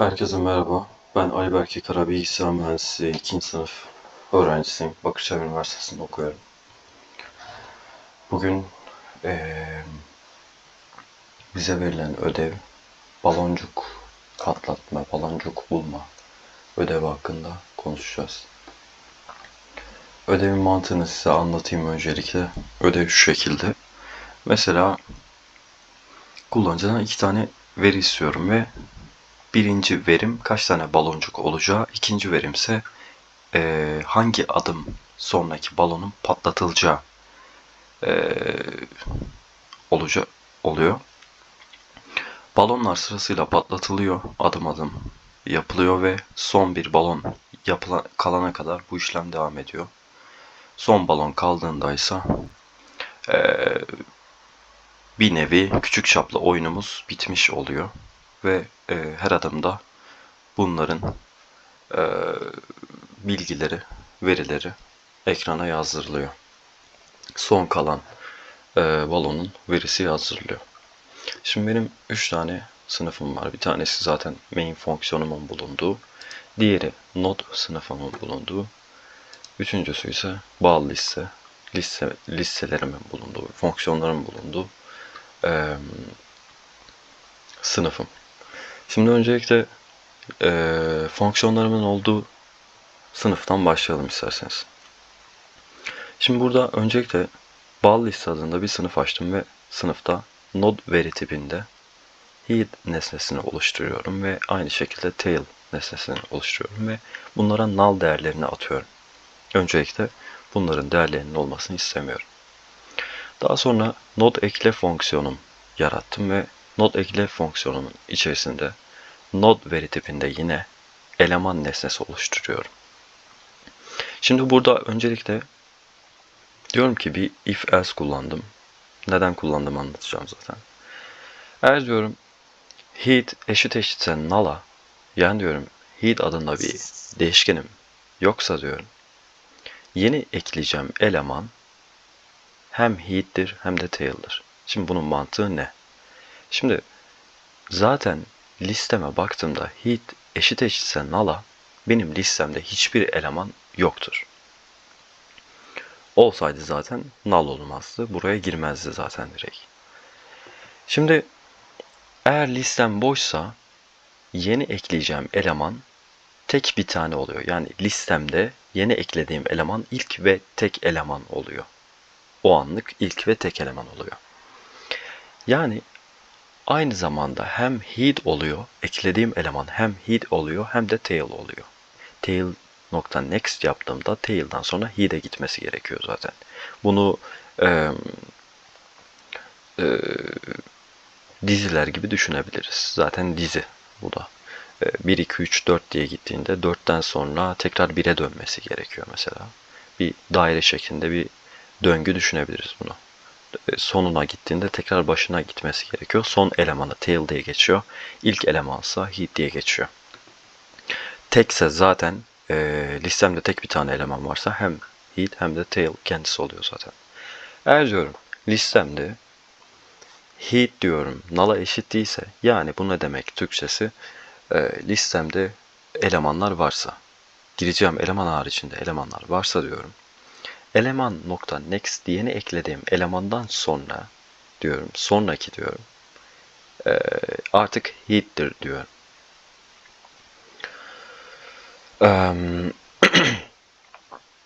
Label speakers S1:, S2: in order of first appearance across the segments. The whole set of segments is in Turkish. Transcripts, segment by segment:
S1: Herkese merhaba. Ben Ali Berke Kara Bilgisayar Mühendisliği 2. sınıf öğrencisiyim. Bakırçay Üniversitesi'nde okuyorum. Bugün eee, bize verilen ödev baloncuk patlatma, baloncuk bulma ödevi hakkında konuşacağız. Ödevin mantığını size anlatayım öncelikle. Ödev şu şekilde. Mesela kullanıcıdan iki tane veri istiyorum ve birinci verim kaç tane baloncuk olacağı, ikinci verimse eee, hangi adım sonraki balonun patlatılacağı eee olacak oluyor. Balonlar sırasıyla patlatılıyor, adım adım yapılıyor ve son bir balon yapılan kalana kadar bu işlem devam ediyor. Son balon kaldığında ise eee, bir nevi küçük çaplı oyunumuz bitmiş oluyor ve e, her adımda bunların e, bilgileri, verileri ekrana yazdırılıyor. Son kalan e, balonun verisi yazdırılıyor. Şimdi benim 3 tane sınıfım var. Bir tanesi zaten main fonksiyonumun bulunduğu. Diğeri node sınıfımın bulunduğu. Üçüncüsü ise bağlı liste, liste listelerimin bulunduğu, fonksiyonların bulunduğu e, sınıfım. Şimdi öncelikle e, fonksiyonlarımın olduğu sınıftan başlayalım isterseniz. Şimdi burada öncelikle bağlı liste adında bir sınıf açtım ve sınıfta node veri tipinde head nesnesini oluşturuyorum ve aynı şekilde tail nesnesini oluşturuyorum ve bunlara null değerlerini atıyorum. Öncelikle bunların değerlerinin olmasını istemiyorum. Daha sonra node ekle fonksiyonum yarattım ve node ekle fonksiyonumun içerisinde node veri tipinde yine eleman nesnesi oluşturuyorum. Şimdi burada öncelikle diyorum ki bir if else kullandım. Neden kullandım anlatacağım zaten. Eğer diyorum head eşit eşitse null'a yani diyorum head adında bir değişkenim yoksa diyorum yeni ekleyeceğim eleman hem head'dir hem de tail'dir. Şimdi bunun mantığı ne? Şimdi zaten listeme baktığımda head eşit eşitse null'a benim listemde hiçbir eleman yoktur. Olsaydı zaten null olmazdı. Buraya girmezdi zaten direkt. Şimdi eğer listem boşsa yeni ekleyeceğim eleman tek bir tane oluyor. Yani listemde yeni eklediğim eleman ilk ve tek eleman oluyor. O anlık ilk ve tek eleman oluyor. Yani aynı zamanda hem head oluyor, eklediğim eleman hem head oluyor hem de tail oluyor. Tail nokta next yaptığımda tail'dan sonra head'e gitmesi gerekiyor zaten. Bunu e, e, diziler gibi düşünebiliriz. Zaten dizi bu da. 1, 2, 3, 4 diye gittiğinde 4'ten sonra tekrar 1'e dönmesi gerekiyor mesela. Bir daire şeklinde bir döngü düşünebiliriz bunu. E, sonuna gittiğinde tekrar başına gitmesi gerekiyor. Son elemanı tail diye geçiyor. İlk elemansa head diye geçiyor. Tekse zaten e, listemde tek bir tane eleman varsa hem head hem de tail kendisi oluyor zaten. Eğer diyorum listemde head diyorum null'a eşit değilse yani bu ne demek Türkçesi e, listemde elemanlar varsa gireceğim eleman haricinde elemanlar varsa diyorum eleman nokta next diyeni eklediğim elemandan sonra diyorum sonraki diyorum e, artık head'dir diyorum. Um,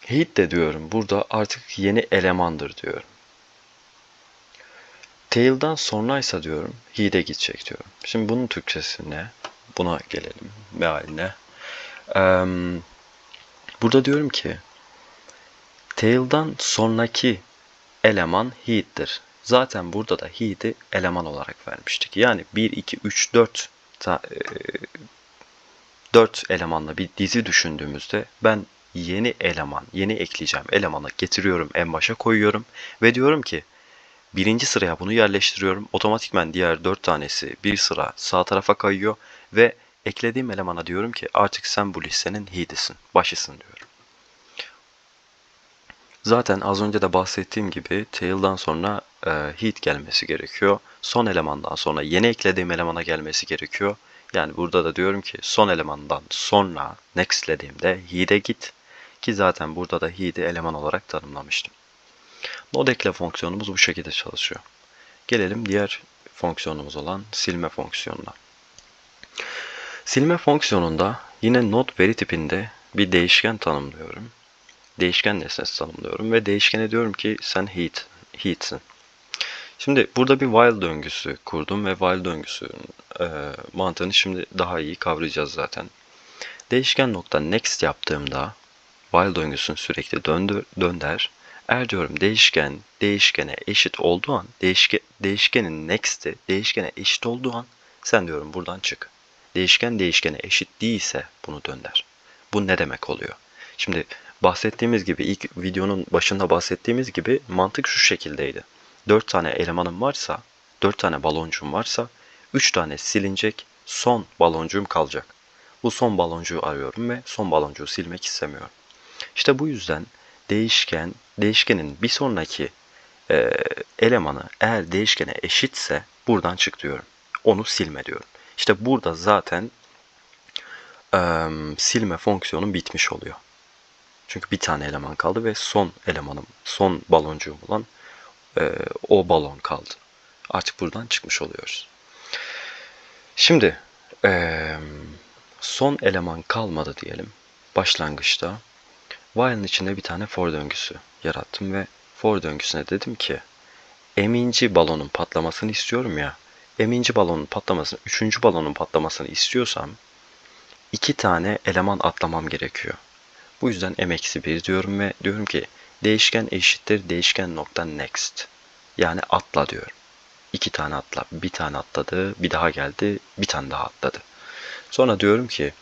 S1: head de diyorum burada artık yeni elemandır diyorum. Tail'dan sonraysa diyorum head'e gidecek diyorum. Şimdi bunun Türkçesi ne? Buna gelelim mealine. Um, burada diyorum ki Tail'dan sonraki eleman head'dir. Zaten burada da head'i eleman olarak vermiştik. Yani 1, 2, 3, 4 ta, e, 4 elemanla bir dizi düşündüğümüzde ben yeni eleman, yeni ekleyeceğim elemanı getiriyorum en başa koyuyorum ve diyorum ki birinci sıraya bunu yerleştiriyorum. Otomatikmen diğer 4 tanesi bir sıra sağ tarafa kayıyor ve eklediğim elemana diyorum ki artık sen bu listenin head'isin, başısın diyorum. Zaten az önce de bahsettiğim gibi tail'dan sonra e, head gelmesi gerekiyor. Son elemandan sonra yeni eklediğim elemana gelmesi gerekiyor. Yani burada da diyorum ki son elemandan sonra next'lediğimde he'de git ki zaten burada da he'de eleman olarak tanımlamıştım. Node ekle fonksiyonumuz bu şekilde çalışıyor. Gelelim diğer fonksiyonumuz olan silme fonksiyonuna. Silme fonksiyonunda yine node veri tipinde bir değişken tanımlıyorum. Değişken nesnesi tanımlıyorum ve değişkene diyorum ki sen heat, heat'sin. Şimdi burada bir while döngüsü kurdum ve while döngüsünün e, mantığını şimdi daha iyi kavrayacağız zaten. Değişken nokta next yaptığımda while döngüsünü sürekli döndür, dönder. Eğer diyorum değişken değişkene eşit olduğu an değişke, değişkenin next'i değişkene eşit olduğu an sen diyorum buradan çık. Değişken değişkene eşit değilse bunu dönder. Bu ne demek oluyor? Şimdi bahsettiğimiz gibi ilk videonun başında bahsettiğimiz gibi mantık şu şekildeydi. 4 tane elemanım varsa, 4 tane baloncuğum varsa 3 tane silinecek, son baloncuğum kalacak. Bu son baloncuğu arıyorum ve son baloncuğu silmek istemiyorum. İşte bu yüzden değişken, değişkenin bir sonraki e, elemanı eğer değişkene eşitse buradan çık diyorum. Onu silme diyorum. İşte burada zaten e, silme fonksiyonum bitmiş oluyor. Çünkü bir tane eleman kaldı ve son elemanım, son baloncuğum olan e, o balon kaldı. Artık buradan çıkmış oluyoruz. Şimdi e, son eleman kalmadı diyelim. Başlangıçta while'ın içinde bir tane for döngüsü yarattım ve for döngüsüne dedim ki eminci balonun patlamasını istiyorum ya. Eminci balonun patlamasını, üçüncü balonun patlamasını istiyorsam iki tane eleman atlamam gerekiyor. Bu yüzden m-1 diyorum ve diyorum ki değişken eşittir değişken nokta next. Yani atla diyorum. İki tane atla. Bir tane atladı, bir daha geldi, bir tane daha atladı. Sonra diyorum ki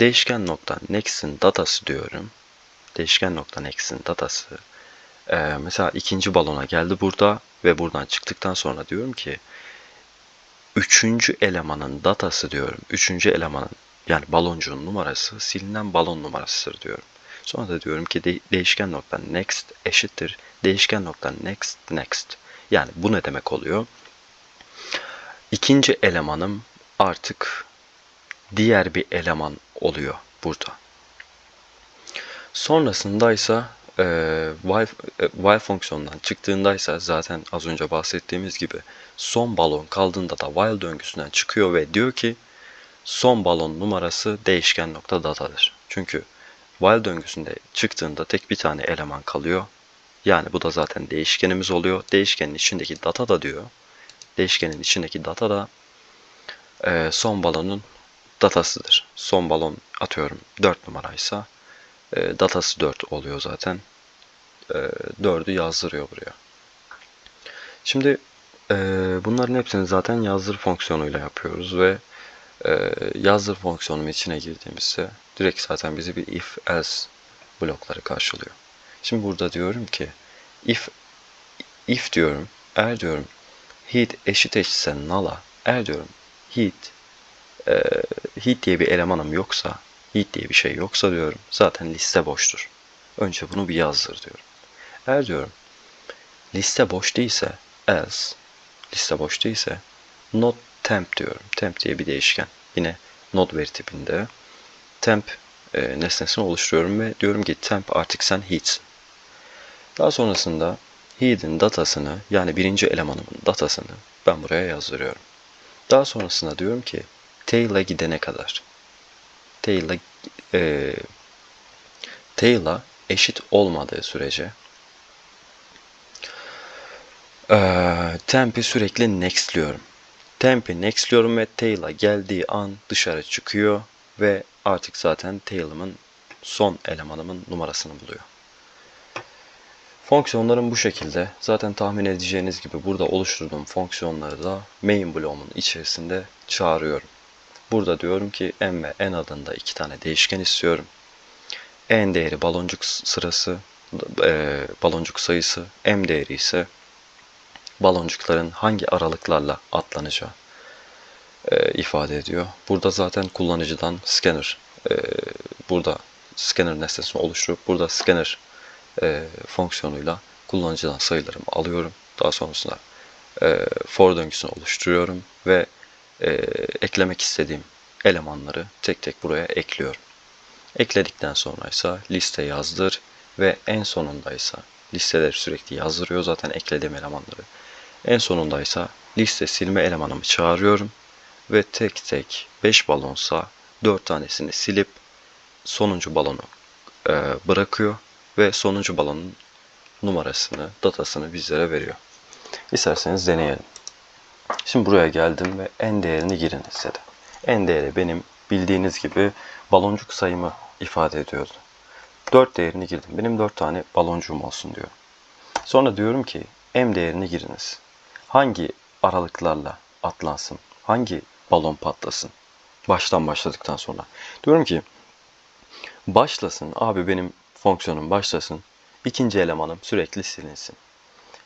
S1: değişken nokta next'in datası diyorum. Değişken nokta next'in datası. Ee, mesela ikinci balona geldi burada ve buradan çıktıktan sonra diyorum ki üçüncü elemanın datası diyorum. Üçüncü elemanın yani baloncuğun numarası silinen balon numarasıdır diyorum. Sonra da diyorum ki de değişken nokta next eşittir değişken nokta next next. Yani bu ne demek oluyor? İkinci elemanım artık diğer bir eleman oluyor burada. Sonrasında ise e, while, e, while fonksiyonundan çıktığındaysa zaten az önce bahsettiğimiz gibi son balon kaldığında da while döngüsünden çıkıyor ve diyor ki son balon numarası değişken nokta datadır. Çünkü while döngüsünde çıktığında tek bir tane eleman kalıyor. Yani bu da zaten değişkenimiz oluyor. Değişkenin içindeki data da diyor. Değişkenin içindeki data da e, son balonun datasıdır. Son balon atıyorum 4 numaraysa e, datası 4 oluyor zaten. E, 4'ü yazdırıyor buraya. Şimdi e, bunların hepsini zaten yazdır fonksiyonuyla yapıyoruz ve yazdır fonksiyonunun içine girdiğimizde direkt zaten bizi bir if else blokları karşılıyor. Şimdi burada diyorum ki if if diyorum eğer diyorum heat eşit eşitse null'a eğer diyorum heat e, heat diye bir elemanım yoksa heat diye bir şey yoksa diyorum zaten liste boştur. Önce bunu bir yazdır diyorum. Eğer diyorum liste boş değilse else liste boş değilse not temp diyorum. Temp diye bir değişken. Yine node veri tipinde temp e, nesnesini oluşturuyorum ve diyorum ki temp artık sen heat'sin. Daha sonrasında heat'in datasını yani birinci elemanımın datasını ben buraya yazdırıyorum. Daha sonrasında diyorum ki tail'a gidene kadar tail'a e, tail'a eşit olmadığı sürece e, temp'i sürekli nextliyorum. Temp'i nextliyorum ve tail'a geldiği an dışarı çıkıyor ve artık zaten tail'ımın son elemanımın numarasını buluyor. Fonksiyonlarım bu şekilde. Zaten tahmin edeceğiniz gibi burada oluşturduğum fonksiyonları da main bloğumun içerisinde çağırıyorum. Burada diyorum ki n ve n adında iki tane değişken istiyorum. n değeri baloncuk sırası, e, baloncuk sayısı, m değeri ise baloncukların hangi aralıklarla atlanacağı e, ifade ediyor. Burada zaten kullanıcıdan scanner, e, burada scanner nesnesini oluşturup burada scanner e, fonksiyonuyla kullanıcıdan sayılarımı alıyorum. Daha sonrasında e, for döngüsünü oluşturuyorum ve e, eklemek istediğim elemanları tek tek buraya ekliyorum. Ekledikten sonra ise liste yazdır ve en sonundaysa listeleri sürekli yazdırıyor zaten eklediğim elemanları. En sonundaysa liste silme elemanımı çağırıyorum ve tek tek 5 balonsa 4 tanesini silip sonuncu balonu e, bırakıyor ve sonuncu balonun numarasını, datasını bizlere veriyor. İsterseniz deneyelim. Şimdi buraya geldim ve en değerini giriniz dedi. En değeri benim bildiğiniz gibi baloncuk sayımı ifade ediyordu. 4 değerini girdim. Benim 4 tane baloncuğum olsun diyor. Sonra diyorum ki M değerini giriniz. Hangi aralıklarla atlansın? Hangi balon patlasın? Baştan başladıktan sonra. Diyorum ki başlasın. Abi benim fonksiyonum başlasın. İkinci elemanım sürekli silinsin.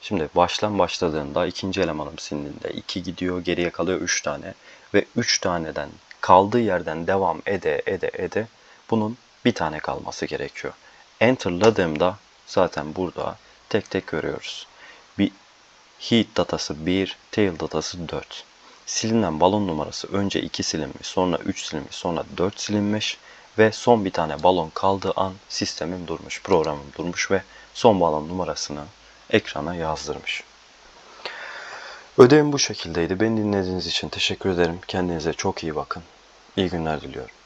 S1: Şimdi baştan başladığında ikinci elemanım silindiğinde 2 gidiyor geriye kalıyor 3 tane. Ve 3 taneden kaldığı yerden devam ede ede ede bunun bir tane kalması gerekiyor. Enter'ladığımda zaten burada tek tek görüyoruz. Heat datası 1, tail datası 4. Silinen balon numarası önce 2 silinmiş, sonra 3 silinmiş, sonra 4 silinmiş ve son bir tane balon kaldığı an sistemim durmuş, programım durmuş ve son balon numarasını ekrana yazdırmış. Ödevim bu şekildeydi. Beni dinlediğiniz için teşekkür ederim. Kendinize çok iyi bakın. İyi günler diliyorum.